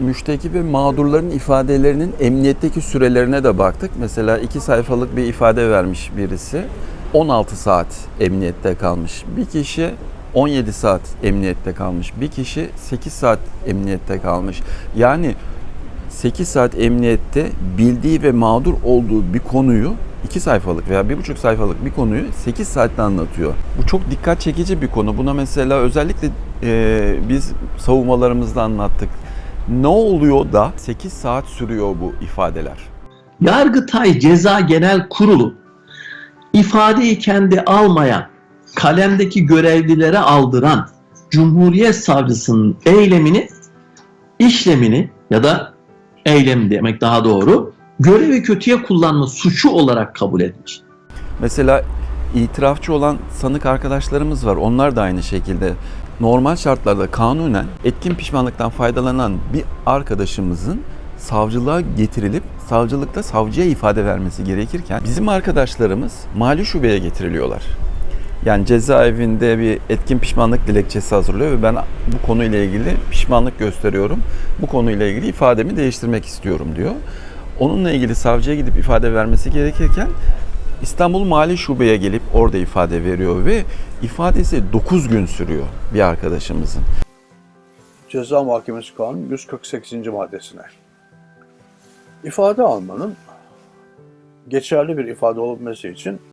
müşteki ve mağdurların ifadelerinin emniyetteki sürelerine de baktık. Mesela iki sayfalık bir ifade vermiş birisi. 16 saat emniyette kalmış. Bir kişi 17 saat emniyette kalmış. Bir kişi 8 saat emniyette kalmış. Yani 8 saat emniyette bildiği ve mağdur olduğu bir konuyu 2 sayfalık veya 1,5 sayfalık bir konuyu 8 saatte anlatıyor. Bu çok dikkat çekici bir konu. Buna mesela özellikle e, biz savunmalarımızda anlattık. Ne oluyor da 8 saat sürüyor bu ifadeler? Yargıtay Ceza Genel Kurulu ifadeyi kendi almayan, kalemdeki görevlilere aldıran Cumhuriyet Savcısının eylemini, işlemini ya da eylem demek daha doğru, görevi kötüye kullanma suçu olarak kabul etmiş. Mesela itirafçı olan sanık arkadaşlarımız var. Onlar da aynı şekilde normal şartlarda kanunen etkin pişmanlıktan faydalanan bir arkadaşımızın savcılığa getirilip savcılıkta savcıya ifade vermesi gerekirken bizim arkadaşlarımız mali şubeye getiriliyorlar. Yani cezaevinde bir etkin pişmanlık dilekçesi hazırlıyor ve ben bu konuyla ilgili pişmanlık gösteriyorum. Bu konuyla ilgili ifademi değiştirmek istiyorum diyor. Onunla ilgili savcıya gidip ifade vermesi gerekirken İstanbul Mali Şube'ye gelip orada ifade veriyor ve ifadesi 9 gün sürüyor bir arkadaşımızın. Ceza Mahkemesi Kanunu 148. maddesine. İfade almanın geçerli bir ifade olabilmesi için